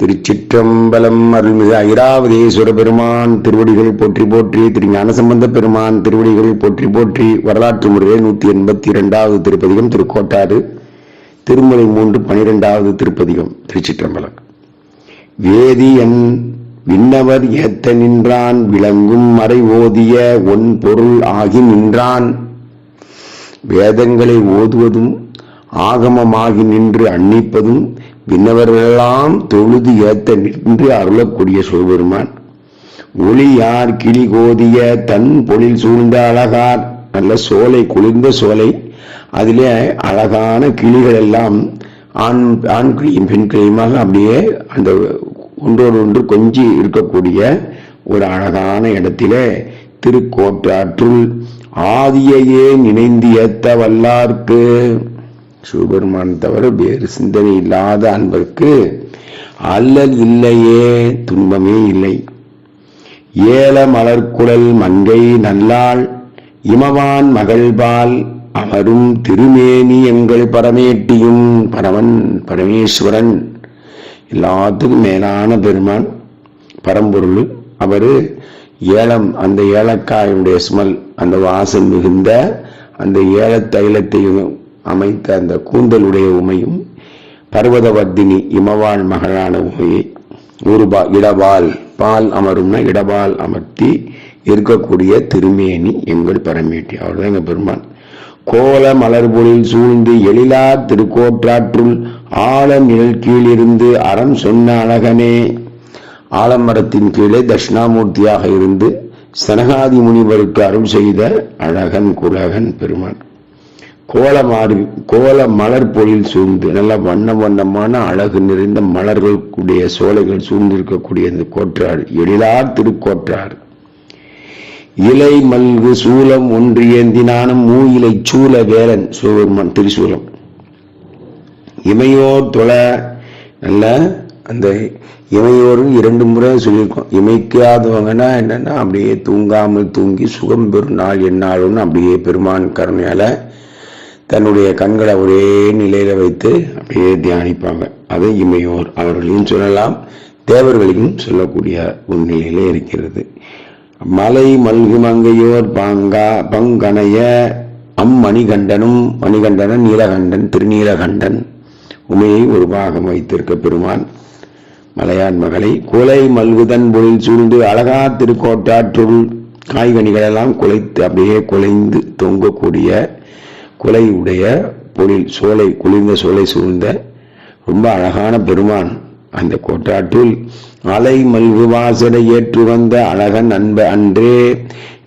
திருச்சிற்றம்பலம் அருள்மிகு ஐராவதேஸ்வர பெருமான் திருவடிகள் போற்றி போற்றி திரு ஞானசம்பந்த பெருமான் திருவடிகள் போற்றி போற்றி வரலாற்று முறையே நூத்தி எண்பத்தி இரண்டாவது திருப்பதிகம் திருக்கோட்டாறு திருமுறை மூன்று பனிரெண்டாவது திருப்பதிகம் திருச்சிற்றம்பலம். வேதியன் விண்ணவர் ஏத்த நின்றான் விளங்கும் மறை ஓதிய ஒன் பொருள் ஆகி நின்றான். வேதங்களை ஓதுவதும் ஆகமமாகி நின்று அன்னிப்பதும் விண்ணவர்களெல்லாம் தொழுது ஏத்த நின்று அருளக்கூடிய சிவபெருமான். ஒளியார் கிளி கோதிய தன் பொழில் சூழ்ந்த அழகார். நல்ல சோலை குளிர்ந்த சோலை. அதிலே அழகான கிளிகள் எல்லாம் ஆண் ஆண் கிளியும் பெண் கிளியுமாக அப்படியே அந்த ஒன்றோடு ஒன்று கொஞ்சி இருக்கக்கூடிய ஒரு அழகான இடத்திலே திருக்கோட்டாற்றுள் ஆதியையே நினைந்து ஏத்த வல்லார்க்கு சிவபெருமான் தவிர வேறு சிந்தனை இல்லாத அன்பருக்கு அல்லல் இல்லையே துன்பமே இல்லை. ஏல மலர்குழல் மங்கை நல்லாள் இமவான் மகள்பால் அவரும் திருமேனி எங்கள் பரமேட்டியும் பரமன் பரமேஸ்வரன். எல்லாத்துக்கும் மேலான பெருமான் பரம்பொருள். அவரு ஏலம் அந்த ஏலக்காயுடைய ஸ்மெல் அந்த வாசம் மிகுந்த அந்த ஏலத்தைலத்தையும் அமைத்த அந்த கூந்தலுடைய உமையும் பர்வதவர்த்தினி இமவாள் மகளான உமையை ஊருபா இடவால் பால் அமரும்னா இடவால் அமர்த்தி இருக்கக்கூடிய திருமேனி எங்கள் பரமேட்டி. அவர்தான் எங்கள் பெருமான். கோல மலர்பொழில் சூழ்ந்து எழிலா திருக்கோற்றாற்றுள் ஆழ நிழல் கீழிருந்து அறம் சொன்ன அழகனே. ஆலமரத்தின் கீழே தட்சிணாமூர்த்தியாக இருந்து சனகாதி முனிவருக்கு அருள் செய்த அழகன் குலகன் பெருமான். கோலமாடு கோல மலர் பொழில் சூழ்ந்து நல்ல வண்ண வண்ணமான அழகு நிறைந்த மலர்களுடைய சோலைகள் சூழ்ந்திருக்கக்கூடிய இந்த கோற்றாடு எழிலார் திருக்கோற்றார் இலை மல்கு சூலம் ஒன்று ஏந்தினானும் மூயிலை சூல வேலன் சிவபெருமான் திரிசூலம் இமையோர் தொல நல்ல அந்த இமையோரும் இரண்டு முறை சொல்லியிருக்கோம். இமைக்காதவங்கன்னா என்னன்னா அப்படியே தூங்காமல் தூங்கி சுகம் பெறும் நாள் என்னாலும்னு அப்படியே பெருமான் கருணையால தன்னுடைய கண்களை ஒரே நிலையில வைத்து அப்படியே தியானிப்பாங்க. அது இமையோர். அவர்களையும் சொல்லலாம் தேவர்களையும் சொல்லக்கூடிய ஒரு நிலையில இருக்கிறது. மலை மல்கு மங்கையோர் பாங்கா பங்கனைய அம்மணிகண்டனும் மணிகண்டனன் நீலகண்டன் திருநீலகண்டன். உமையை ஒரு பாகம் வைத்திருக்க பெருமான் மலையான் மகளை. குலை மல்குதன் பொழில் சூழ்ந்து அழகா திருக்கோட்டாற்றுள் காய்கனிகளெல்லாம் குலைத்து அப்படியே குலைந்து தொங்கக்கூடிய குலை உடைய பொழில் சோலை குளிர்ந்த சோலை சூழ்ந்த ரொம்ப அழகான பெருமான் அந்த கோட்டாற்றில் அலை மல்கு வாசனை ஏற்று வந்த அழகன் அன்ப அன்றே.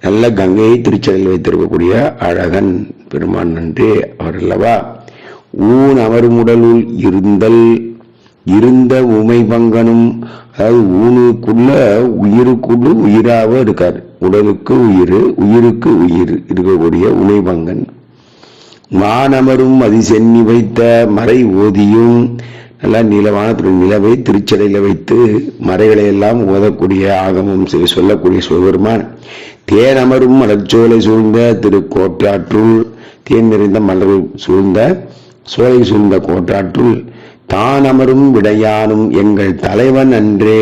நல்ல கங்கையை திருச்சடையில் வைத்திருக்கக்கூடிய அழகன் பெருமான் அன்றே அவர் அல்லவா ஊன் அமருமுடலுள் இருந்தல் இருந்த உமை பங்கனும் அதாவது ஊனுக்குள்ள உயிருக்குள்ள உயிராக இருக்கார். உடலுக்கு உயிர் உயிருக்கு உயிர் இருக்கக்கூடிய உமைபங்கன் மானமரும் அதிசென்னி வைத்த மறை ஓதியும் நல்லா நீளமான நிலவை திருச்சடையில் வைத்து மறைகளை எல்லாம் ஓதக்கூடிய ஆகமும் சொல்லக்கூடிய சிவபெருமான். தேனமரும் மலர்ச்சோலை சூழ்ந்த திருக்கோட்டாற்றுள் தேன் நிறைந்த மலர்கள் சூழ்ந்த சோலை சூழ்ந்த கோட்டாற்றுள் தான் அமரும் விடையானும் எங்கள் தலைவன் அன்றே.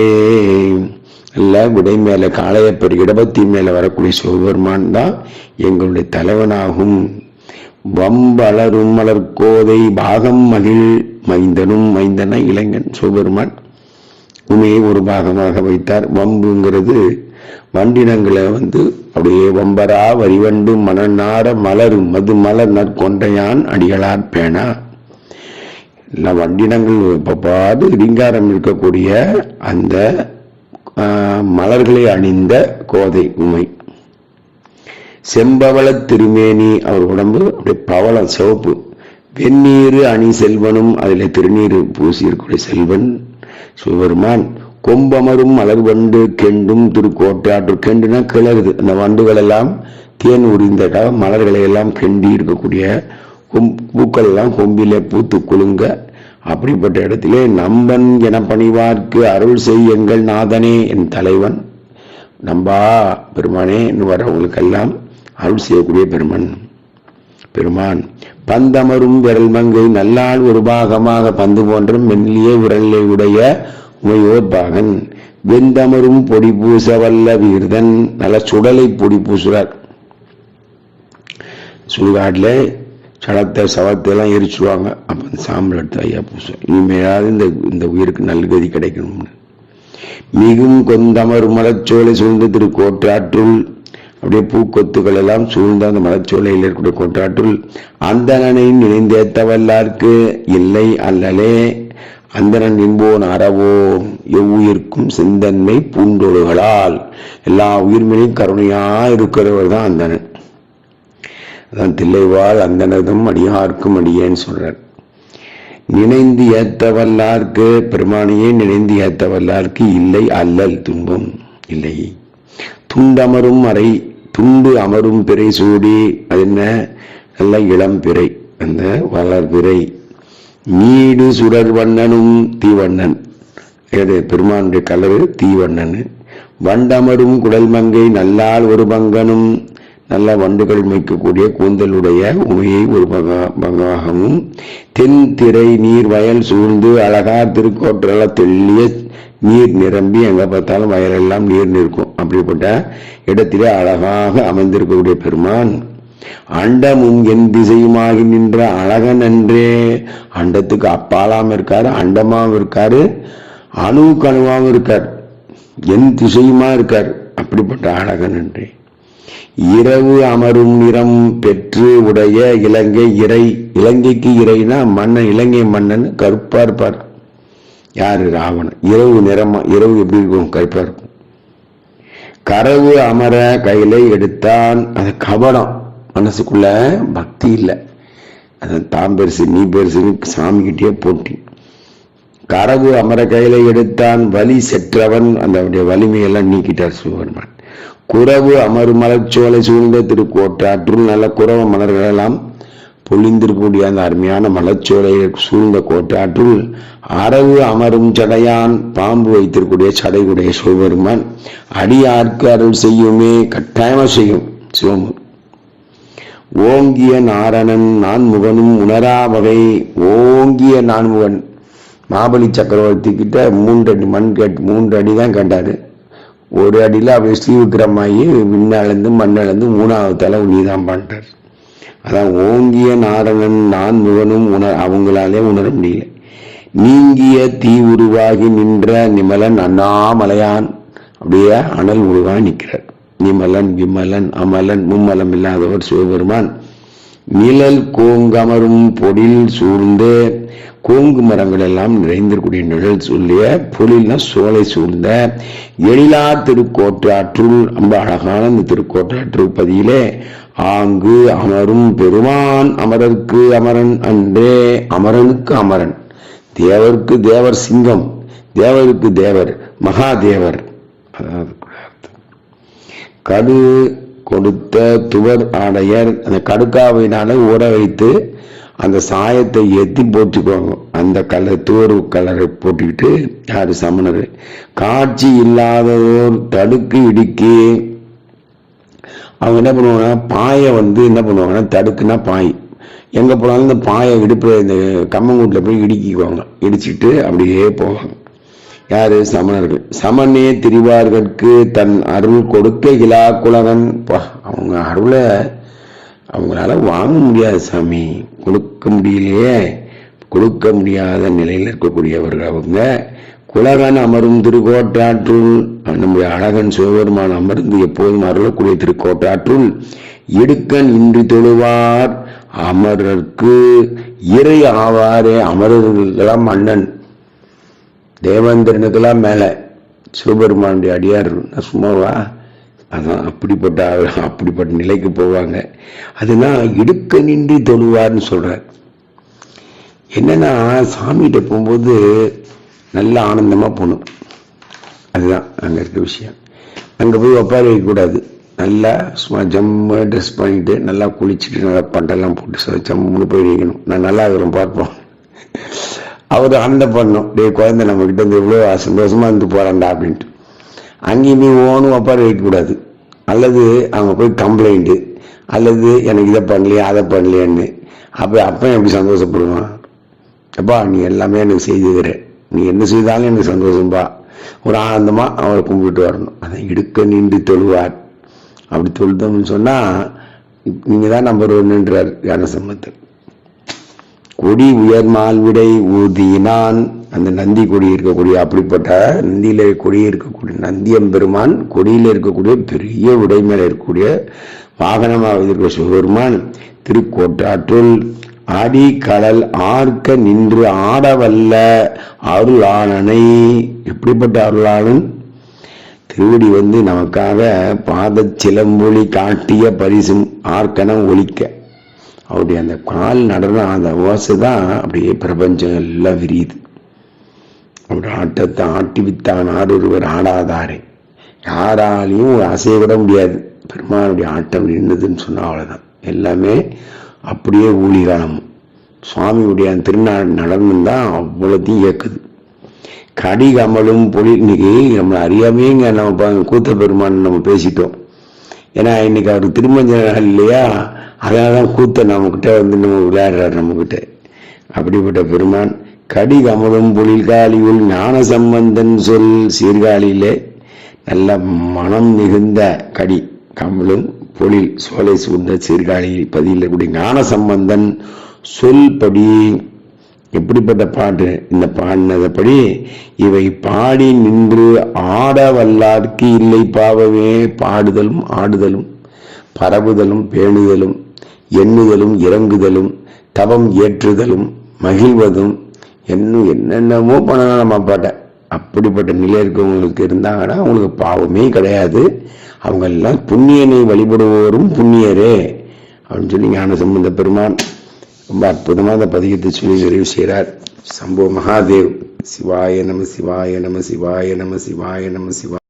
அல்ல விடை மேல காளையப்பர் இடபத்தி மேல வரக்கூடிய சிவபெருமான் தான் எங்களுடைய தலைவனாகும். வம்பளரும் மலர்கோதை பாகம் மகிழ் மைந்தனும் மைந்தன இளைஞன் சிவபெருமான். உமையை ஒரு பாகமாக வைத்தார். வம்புங்கிறது வண்டினங்களை வந்து அப்படியே வம்பரா வரிவண்டு மணநாட மலரும். மது மலர் நற்கொண்டையான் அடிகளார் பேனா எல்லாம் வண்டினங்கள் பார்த்து இடிங்காரம் இருக்கக்கூடிய அந்த மலர்களை அணிந்த கோதை உமை. செம்பவள திருமேனி அவர் உடம்பு அப்படியே பவளம் சிவப்பு. வெந்நீர் அணி செல்வனும் அதில் திருநீர் பூசி இருக்கக்கூடிய செல்வன் சிவபெருமான். கொம்பமரும் மலர் வண்டு கெண்டும் திருக்கோட்டாற்று கெண்டுனா கிளறுது அந்த வண்டுகள் எல்லாம் தேன் உரிந்தக்காக மலர்களை எல்லாம் கெண்டி இருக்கக்கூடிய பூக்கள் எல்லாம் கொம்பிலே பூத்து குலுங்க அப்படிப்பட்ட இடத்திலே நம்பன் என பணிவார்க்கு அருள் செய் எங்கள் நாதனே என் தலைவன். நம்பா பெருமானே வரவங்களுக்கெல்லாம் அருள் செய்யக்கூடிய பெருமன். பெருமான் பந்தமரும் விரல் மங்கை நல்லாள் ஒரு பாகமாக பந்து போன்றும் மெல்லிய விரலை உடைய உமையோர் பாகன். வெந்தமரும் பொடி பூச வல்ல வீர்தன் நல்ல சுடலை பொடி பூசுறார். சுடுகாட்டில் சடத்தை சவத்தை எல்லாம் எரிச்சுடுவாங்க அப்போ அந்த சாம்பல் எடுத்து ஐயா பூசும் இனிமையாவது இந்த இந்த உயிருக்கு நல்கதி கிடைக்கணும்னு. மிகும் கொந்தமர் மலச்சோலை சூழ்ந்த திரு அப்படியே பூக்கொத்துகள் எல்லாம் சூழ்ந்த அந்த மலச்சோலையில் இருக்கக்கூடிய கோற்றாற்றுள் அந்தனனை நினைந்தேத்தவல்லார்க்கு இல்லை அல்லலே அந்தணன் நின்போன் அறவோ எவ்வுயிர்க்கும் சிந்தன்மை பூண்டொழுகளால். எல்லா உயிர்மையும் கருணையா இருக்கிறவர் தான் அந்தணன். அதான் தில்லைவாள் அந்தனதும் அடியார்க்கும் அடியேன்னு சொல்றார். நினைந்து ஏத்தவல்லார்க்கு பெருமானையே நினைந்து ஏத்தவல்லார்க்கு இல்லை அல்லல் துன்பம் இல்லை. துண்டமரும் அறை துண்டு அமரும் பிறை சூடி அது என்ன? நல்ல இளம் பிறை அந்த வளர் பிறை நீடு சுடர் வண்ணனும் தீவண்ணன். ஏது பெருமானுடைய கலரு தீவண்ணன். வண்டமரும் குடல் மங்கை நல்லால் ஒரு பங்கனும் நல்ல வண்டுகள் மைக்கக்கூடிய கூந்தலுடைய உமையை ஒரு பங்காகவும் தென் திரை நீர் வயல் சூழ்ந்து அழகா திருக்கோற்றல தெள்ளிய நீர் நிரம்பி எங்க பார்த்தாலும் வயலெல்லாம் நீர் நிற்கும். அப்படிப்பட்ட இடத்திலே அழகாக அமைந்திருக்கக்கூடிய பெருமான் அண்டமும் என் திசையுமாகி நின்ற அழகன் அன்றே. அண்டத்துக்கு அப்பாலாம் இருக்காரு அண்டமாவும் இருக்காரு அணுவுக்கு அணுவாகவும் இருக்கார். என் திசையுமா இருக்கார்? அப்படிப்பட்ட அழகன் அன்றே. இரவு அமரும் நிறம் பெற்று உடைய இலங்கை இறை இலங்கைக்கு இறைனா மன்னன் இலங்கை மன்னன் கருப்பா இருப்பார். யாரு? ராவணன். இரவு நிறமா இரவு எப்படி இருக்கும்? கருப்பாக இருக்கும். கரவு அமர கையில எடுத்தான். அது கபடம். மனசுக்குள்ள பக்தி இல்லை. அது தான் பெருசு நீ பெருசுன்னு சாமிக்கிட்டே போட்டி. கரவு அமர கையில எடுத்தான். வலி செற்றவன். அந்த அவருடைய வலிமையெல்லாம் நீக்கிட்டார் சிவபெருமான். குறவு அமரு மலர்ச்சோலை சூழ்ந்த திருக்கோட்டாற்றுள் நல்ல குறவ மலர்களெல்லாம் பொழிந்திருக்கக்கூடிய அந்த அருமையான மலர்ச்சோலை சூழ்ந்த கோட்டாற்றுள் அரவு அமரும் சடையான் பாம்பு வைத்திருக்கூடிய சடையுடைய சிவபெருமான் அடியார்க்கு அருள் செய்யுமே கட்டாயமா செய்யும் சிவம் ஓங்கிய நாரணன் நான்முகனும் உணரா வகை ஓங்கிய நான்முகன். மாபலி சக்கரவர்த்தி கிட்ட மூன்றடி மண் கேட்டு மூன்று அடி தான் கேட்டாரு. ஒரு அடியில் அப்படியே ஸ்ரீவிக்ரமாயி விண்ணளந்து மண்ணளந்து மூணாவது தலை நீதான் பண்ணிட்டார். அதான் ஓங்கிய நாரணன் நான் முகனும் உணர் அவங்களாலே உணர முடியல. நீங்கிய தீ உருவாகி நின்ற நிமலன் அண்ணாமலையான். அப்படியே அனல் உருவாகி நிற்கிறார். நிமலன் விமலன் அமலன் மும்மலம் இல்லாதவர் சிவபெருமான். நிழல் கோங்கமரும் பொடில் சூழ்ந்து கோங்கு மரங்கள் எல்லாம் நிறைந்திருக்கூடிய நிழல் சொல்லிய பொழில்னா சோலை சூழ்ந்த எழிலா திருக்கோற்றாற்றுள் ரொம்ப அழகான இந்த திருக்கோற்றாற்று பதியிலே ஆங்கு அமரும் பெருமான் அமரருக்கு அமரன் அன்றே அமரனுக்கு அமரன். தேவருக்கு தேவர் சிங்கம் தேவருக்கு தேவர் மகாதேவர். அதாவது கடு கொடுத்த துவர் ஆடையர் அந்த கடுக்காவினால ஊற வைத்து அந்த சாயத்தை ஏற்றி போட்டுக்குவாங்க அந்த கலர் துவரு கலரை போட்டுக்கிட்டு யார் சமணர்? காட்சி இல்லாததோர் தடுக்கு இடுக்கி. அவங்க என்ன பண்ணுவாங்கன்னா பாயை வந்து என்ன பண்ணுவாங்கன்னா தடுக்குன்னா பாய். எங்கே போனாலும் இந்த பாயை இடுப்பில் இந்த கம்மங்கூட்டில் போய் இடுக்கிக்குவாங்க. இடிச்சிட்டு அப்படியே போவாங்க. யாரு? சமணர்கள். சமனே திரிவார்கற்கு தன் அருள் கொடுக்க இலா குலகன் பா, அவங்க அருளை அவங்களால வாங்க முடியாது சாமி. கொடுக்க முடியலையே. கொடுக்க முடியாத நிலையில் இருக்கக்கூடியவர்கள் அவங்க. குலகன் அமரும் திருக்கோட்டாற்றுள் நம்முடைய அழகன் சிவபெருமான் அமர்ந்து எப்போதும் அருளக்கூடிய திருக்கோட்டாற்றுள் இடுக்கன் இன்றி தொழுவார். அமரர்க்கு இறை ஆவாரே அமரர்களுக்கெல்லாம் மன்னன் தேவேந்திரனுக்கெல்லாம் மேலே. சிவபெருமானுடைய அடியார் சும்மாவா? அதான் அப்படிப்பட்ட ஆள், அப்படிப்பட்ட நிலைக்கு போவாங்க. அதுதான் இடுக்க நின்றி தொழுவார்னு சொல்கிறார் என்னன்னா சாமிகிட்ட போகும்போது நல்ல ஆனந்தமாக போகணும். அதுதான் அங்கே இருக்க விஷயம். அங்கே போய் ஒப்பாரி வைக்கக்கூடாது. நல்லா சும்மா ஜம்மு ட்ரெஸ் பண்ணிட்டு நல்லா குளிச்சுட்டு நல்லா பண்டெல்லாம் போட்டு ஜம்முன்னு போய் வைக்கணும் நான் நல்லா இருக்கிறேன் பார்ப்போம். அவர் அந்த பண்ணும் டே குழந்தை நம்ம கிட்ட இருந்து இவ்வளோ சந்தோஷமா இருந்து போறான்டா அப்படின்ட்டு. அங்கேயும் நீ ஓனும் அப்பாடு வைக்கக்கூடாது அல்லது அவங்க போய் கம்ப்ளைண்ட்டு அல்லது எனக்கு இதை பண்ணலையா அதை பண்ணலையான்னு. அப்போ அப்போ எப்படி சந்தோஷப்படுவான். அப்பா நீ எல்லாமே எனக்கு செய்துக்கிற. நீ என்ன செய்தாலும் எனக்கு சந்தோஷம்பா. ஒரு ஆனந்தமாக அவரை கும்பிட்டு வரணும். அதை இடுக்க நின்று தொழுவார். அப்படி தொழுதோம்னு சொன்னா இப்ப தான் நம்பர் ஒன்றுன்றார் ஞான கொடி உயர் மால்விடை ஊதினான் அந்த நந்தி கொடி இருக்கக்கூடிய அப்படிப்பட்ட நந்தியில கொடி இருக்கக்கூடிய நந்தியம்பெருமான் கொடியில இருக்கக்கூடிய பெரிய உடை மேலே இருக்கக்கூடிய வாகனமாக இருக்கிற சிவபெருமான் திருக்கோட்டாற்றுள் ஆடி கடல் ஆர்க்க நின்று ஆடவல்ல அருளாளனை. எப்படிப்பட்ட அருளாளன்? திருவடி வந்து நமக்காக பாத சிலம்பொழி காட்டிய பரிசும் ஆர்க்கனம் ஒழிக்க. அவருடைய அந்த கால் நடனம் அந்த ஓசை தான் அப்படியே பிரபஞ்சம் எல்லாம் விரியுது. அவர் ஆட்டத்தை ஆட்டி வித்தான் ஒருவர் ஆடாதாரே. யாராலையும் ஒரு அசைய விட முடியாது. பெருமானுடைய ஆட்டம் நின்றுதுன்னு சொன்னா அவ்வளோதான் எல்லாமே அப்படியே ஊழிகாலம் சுவாமியுடைய திருநாள் நடனம் தான் அவ்வளோத்தையும் இயக்குது. கடிகமலும் பொலி இன்னைக்கு நம்ம அறியாமையேங்க நம்ம கூத்த பெருமான் நம்ம பேசிட்டோம். ஏன்னா இன்னைக்கு அவருக்கு திருமஞ்ச நாள் இல்லையா? அதனால தான் கூத்த நம்மக்கிட்ட வந்து நம்ம விளையாடுறாரு நம்மக்கிட்ட அப்படிப்பட்ட பெருமான் கடிகமலும் பொழில்காலியுள் ஞான சம்பந்தன் சொல் சீர்காழியிலே நல்ல மனம் மிகுந்த கடி கமலும் பொழில் சோலை சூழ்ந்த சீர்காழியில் பதியில் கூடிய ஞான சம்பந்தன் சொல்படி எப்படிப்பட்ட பாட்டு? இந்த பாடினதப்படி இவை பாடி நின்று ஆட வல்லார்க்கு இல்லை பாவமே. பாடுதலும் ஆடுதலும் பரவுதலும் பேணுதலும் எண்ணுதலும் இறங்குதலும் தவம் ஏற்றுதலும் மகிழ்வதும் என்ன என்னென்னமோ பண்ணலாம் நம்ம பாட்ட. அப்படிப்பட்ட நிலை இருக்கவங்களுக்கு இருந்தாங்கன்னா அவங்களுக்கு பாவமே கிடையாது. அவங்க எல்லாம் புண்ணியனை வழிபடுவோரும் புண்ணியரே. அப்படின்னு சொல்லி ஞான சம்பந்த பெருமான் ரொம்ப அற்புதமாக அந்த பதிகத்தை சொல்லி நிறைவு செய்கிறார் சம்போ மகாதேவ். சிவாய நம சிவாய நம சிவாய நம சிவாய நம சிவாய